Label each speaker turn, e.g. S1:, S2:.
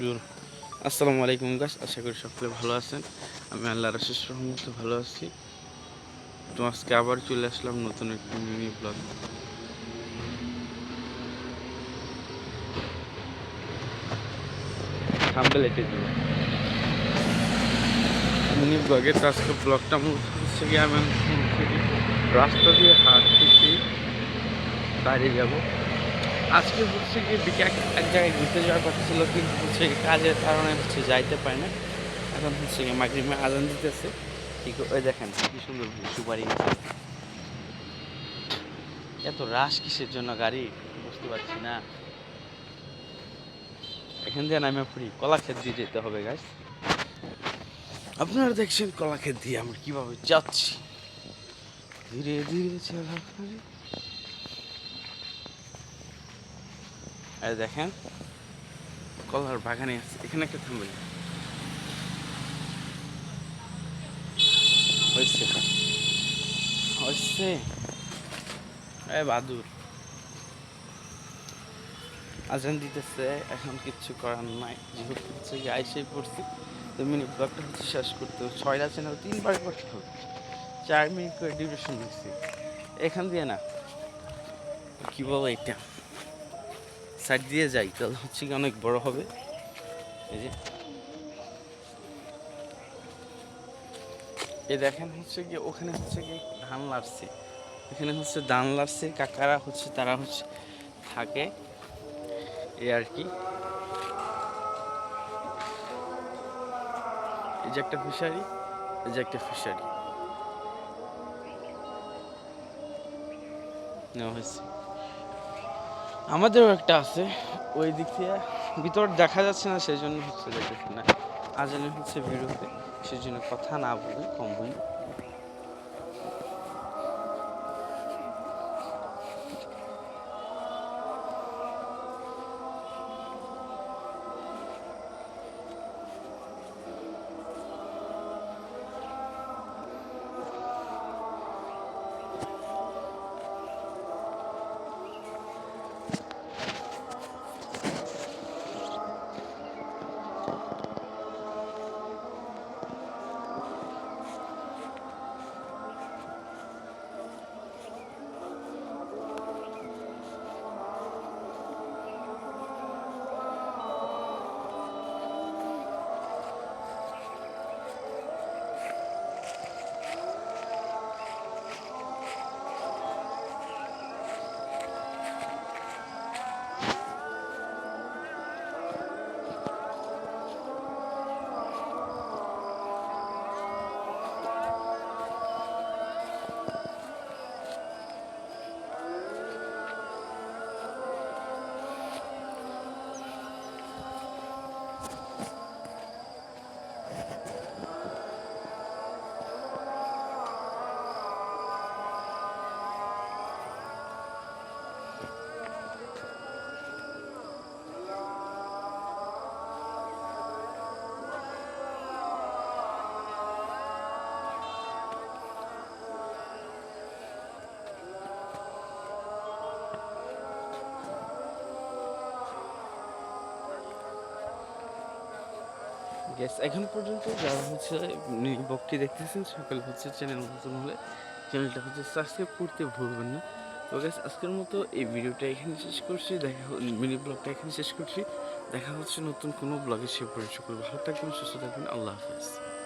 S1: আসসালামু আলাইকুম গাছ আশা করি সকলে ভালো আছেন। আমি আল্লাহর শেষ রহমত ভালো আছি। তো আজকে আবার চলে আসলাম নতুন একটি মিনি ব্লগ। মিনি ব্লগের তো আজকে ব্লগটা হচ্ছে কি আমি রাস্তা দিয়ে হাঁটতেছি বাইরে যাব। আজকে হচ্ছে কি বিকেল এক জায়গায় ঘুরতে যাওয়ার কথা ছিল, কিন্তু হচ্ছে কাজের কারণে হচ্ছে যাইতে পারে না। এখন হচ্ছে কি মাগরিমে আজান দিতেছে। কি ওই দেখেন, কি সুন্দর সুপারি। এত রাশ কিসের জন্য গাড়ি? বুঝতে পারছি না। এখান দিয়ে নামে পড়ি। কলা ক্ষেত দিয়ে যেতে হবে গাছ আপনারা দেখছেন কলা ক্ষেত দিয়ে আমরা কীভাবে যাচ্ছি। ধীরে ধীরে চলা এই দেখেন, কলার বাগানে আছে। এখানে একটা থামবে। হয়েছে। এ বাদুর আজান দিতেছে, এখন কিচ্ছু করার নাই। যেহেতু হচ্ছে আইসেই পড়ছি, তো মিনিট ব্লগটা হচ্ছে শেষ করতে হবে ছয়টা চ্যানেল তিনবার করতে হবে চার মিনিট করে ডিউরেশন নিচ্ছি এখান দিয়ে না, কি বলো এটা? সাইড দিয়ে যাই, তাহলে হচ্ছে কি অনেক বড় হবে। এই যে। এ দেখেন হচ্ছে কি, ওখানে হচ্ছে কি ধান লাগছে এখানে হচ্ছে ধান লাগছে কাকারা হচ্ছে, তারা হচ্ছে থাকে। এই আর কি। এই যে একটা ফিশারি এই যে একটা ফিশারি নেওয়া হয়েছে। আমাদেরও একটা আছে। ওই দিক থেকে ভিতর দেখা যাচ্ছে না সেই জন্য হচ্ছে দেখতেছি না। আজানে হচ্ছে বিরুদ্ধে সেই জন্য কথা না বলে কম বলি গ্যাস এখন পর্যন্ত যারা হচ্ছে বকটি দেখতেছেন, সকলে হচ্ছে চ্যানেল নতুন হলে চ্যানেলটা হচ্ছে সাবস্ক্রাইব করতে ভুলবেন না। তো গ্যাস আজকের মতো এই ভিডিওটা এখানে শেষ করছি। দেখা মিনি ব্লগটা এখানে শেষ করছি। দেখা হচ্ছে নতুন কোনো ব্লগে সে পরিচয় করব ভালো থাকবেন, সুস্থ থাকবেন। আল্লাহ হাফেজ।